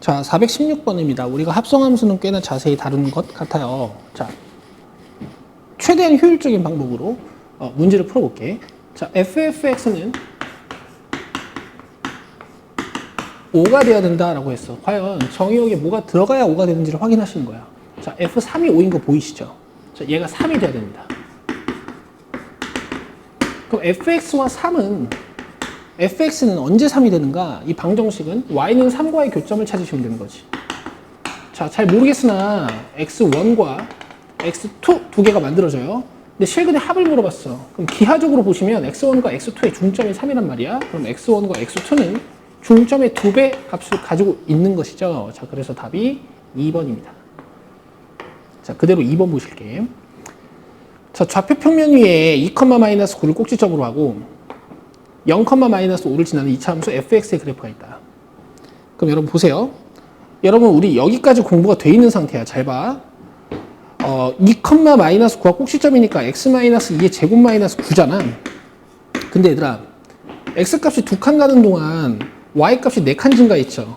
자, 416번입니다. 우리가 합성함수는 꽤나 자세히 다룬 것 같아요. 자, 최대한 효율적인 방법으로 어, 문제를 풀어볼게. 자, ffx는 5가 돼야 된다라고 했어. 과연 정의역에 뭐가 들어가야 5가 되는지를 확인하시는 거야. 자, f3이 5인 거 보이시죠? 자, 얘가 3이 돼야 됩니다. 그럼 fx와 3은 fx는 언제 3이 되는가? 이 방정식은 y는 3과의 교점을 찾으시면 되는 거지. 자, 잘 모르겠으나 x1과 x2 두 개가 만들어져요. 근데 실근의 합을 물어봤어. 그럼 기하적으로 보시면 x1과 x2의 중점이 3이란 말이야. 그럼 x1과 x2는 중점의 두 배 값을 가지고 있는 것이죠. 자, 그래서 답이 2번입니다. 자, 그대로 2번 보실게. 자, 좌표 평면 위에 2, 마이너스 9를 꼭지점으로 하고 0, 마이너스 5를 지나는 이차 함수 fx의 그래프가 있다. 그럼 여러분 보세요. 여러분 우리 여기까지 공부가 돼 있는 상태야. 잘 봐. 어, 2, 마이너스 9가 꼭지점이니까 x 마이너스 2의 제곱 마이너스 9잖아. 근데 얘들아, x 값이 두 칸 가는 동안 y 값이 네 칸 증가했죠.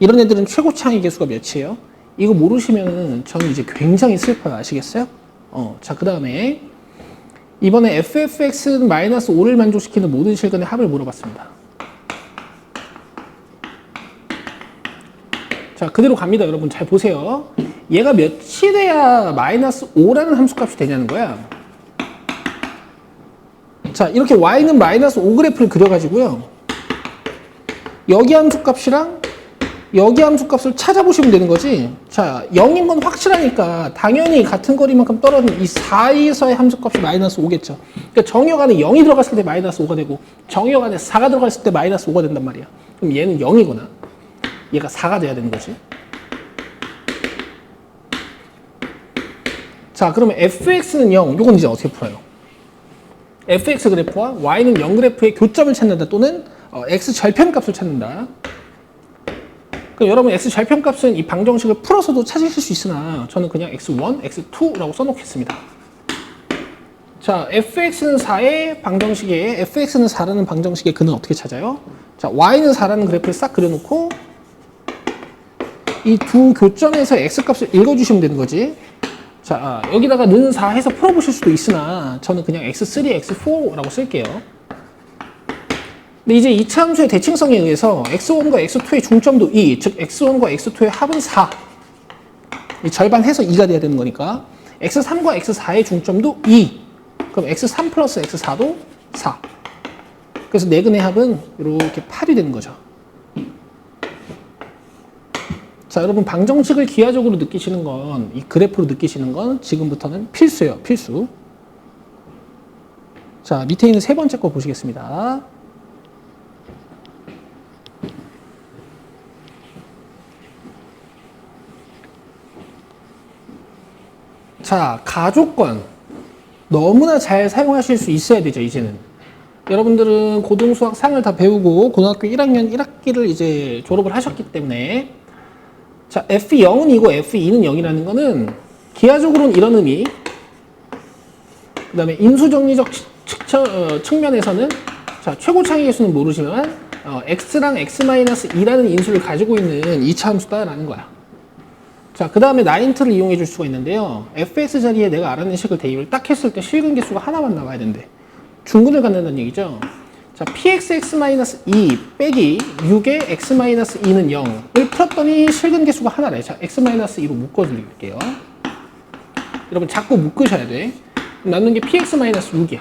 이런 애들은 최고 창의 개수가 몇이에요? 이거 모르시면은 저는 이제 굉장히 슬퍼요. 아시겠어요? 어, 자, 그 다음에 이번에 ffx는 마이너스 5를 만족시키는 모든 실근의 합을 물어봤습니다. 자, 그대로 갑니다. 여러분 잘 보세요. 얘가 몇이 돼야 마이너스 5라는 함수값이 되냐는 거야. 자, 이렇게 y는 마이너스 5 그래프를 그려가지고요. 여기 함수값이랑 여기 함수값을 찾아보시면 되는 거지. 자, 0인 건 확실하니까 당연히 같은 거리만큼 떨어진 이 사이에서의 함수값이 마이너스 5겠죠. 그러니까 정역 안에 0이 들어갔을 때 마이너스 5가 되고 정역 안에 4가 들어갔을 때 마이너스 5가 된단 말이야. 그럼 얘는 0이거나 얘가 4가 돼야 되는 거지. 자, 그러면 fx는 0. 이건 이제 어떻게 풀어요? fx 그래프와 y는 0 그래프의 교점을 찾는다 또는 어, x 절편값을 찾는다. 그럼 여러분 x 절편값은 이 방정식을 풀어서도 찾으실 수 있으나 저는 그냥 x1, x2라고 써놓겠습니다. 자, fx는 4의 방정식에 fx는 4라는 방정식의 근은 어떻게 찾아요? 자, y는 4라는 그래프를 싹 그려놓고 이 두 교점에서 x값을 읽어주시면 되는 거지. 자, 아, 여기다가 는 4 해서 풀어보실 수도 있으나 저는 그냥 x3, x4라고 쓸게요. 근데 이제 이차 함수의 대칭성에 의해서 x1과 x2의 중점도 2, 즉 x1과 x2의 합은 4. 이 절반 해서 2가 돼야 되는 거니까 x3과 x4의 중점도 2. 그럼 x3 플러스 x4도 4. 그래서 네 근의 합은 이렇게 8이 되는 거죠. 자, 여러분 방정식을 기하적으로 느끼시는 건 이 그래프로 느끼시는 건 지금부터는 필수예요. 필수. 자, 밑에 있는 세 번째 거 보시겠습니다. 자, 가족권. 너무나 잘 사용하실 수 있어야 되죠, 이제는. 여러분들은 고등수학 상을 다 배우고 고등학교 1학년 1학기를 이제 졸업을 하셨기 때문에 자, F0은 이고 F2는 0이라는 거는 기하적으로는 이런 의미. 그 다음에 인수정리적 측, 어, 측면에서는 자, 최고 창의 개수는 모르지만 어, x랑 x-2라는 인수를 가지고 있는 2차 함수다라는 거야. 자, 그 다음에 나인트를 이용해 줄 수가 있는데요. fx 자리에 내가 알아낸 식을 대입을 딱 했을 때 실근 개수가 하나만 나와야 된대. 중근을 갖는다는 얘기죠. 자, pxx-2 빼기 6의 x-2는 0을 풀었더니 실근 개수가 하나래. 자, x-2로 묶어 드릴게요. 여러분 자꾸 묶으셔야 돼. 남는 게 px-6이야.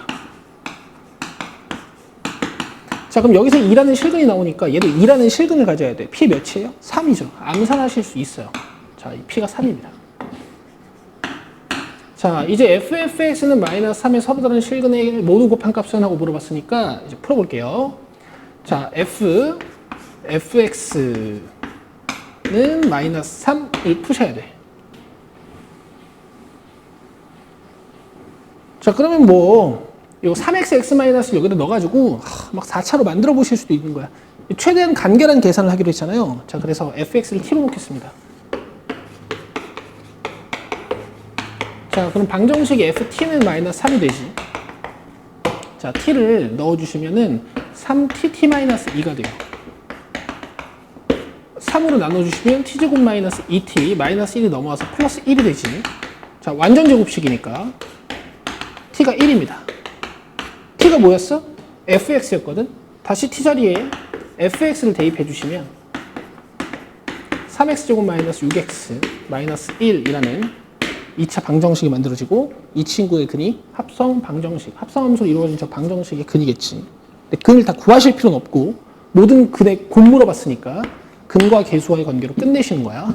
자, 그럼 여기서 2라는 실근이 나오니까 얘도 2라는 실근을 가져야 돼. p 몇이에요? 3이죠. 암산하실 수 있어요. 자, 이 p가 3입니다. 자, 이제 ffx는 마이너스 3의 서로 다른 실근의 모두 곱한 값은 하고 물어봤으니까 이제 풀어볼게요. 자, f, fx는 마이너스 3을 푸셔야 돼. 자, 그러면 뭐, 요 3xx 마이너스 여기다 넣어가지고 하, 막 4차로 만들어 보실 수도 있는 거야. 최대한 간결한 계산을 하기로 했잖아요. 자, 그래서 fx를 t로 놓겠습니다. 자, 그럼 방정식이 ft는 마이너스 3이 되지. 자, t를 넣어주시면은 3tt 마이너스 2가 돼요. 3으로 나눠주시면 t제곱 마이너스 2t 마이너스 1이 넘어와서 플러스 1이 되지. 자, 완전 제곱식이니까 t가 1입니다. t가 뭐였어? fx였거든? 다시 t 자리에 fx를 대입해 주시면 3x제곱 마이너스 6x 마이너스 1이라는 2차 방정식이 만들어지고 이 친구의 근이 합성 방정식, 합성함수로 이루어진 저 방정식의 근이겠지. 근데 근을 다 구하실 필요는 없고 모든 근에 곱 물어봤으니까 근과 계수와의 관계로 끝내시는 거야.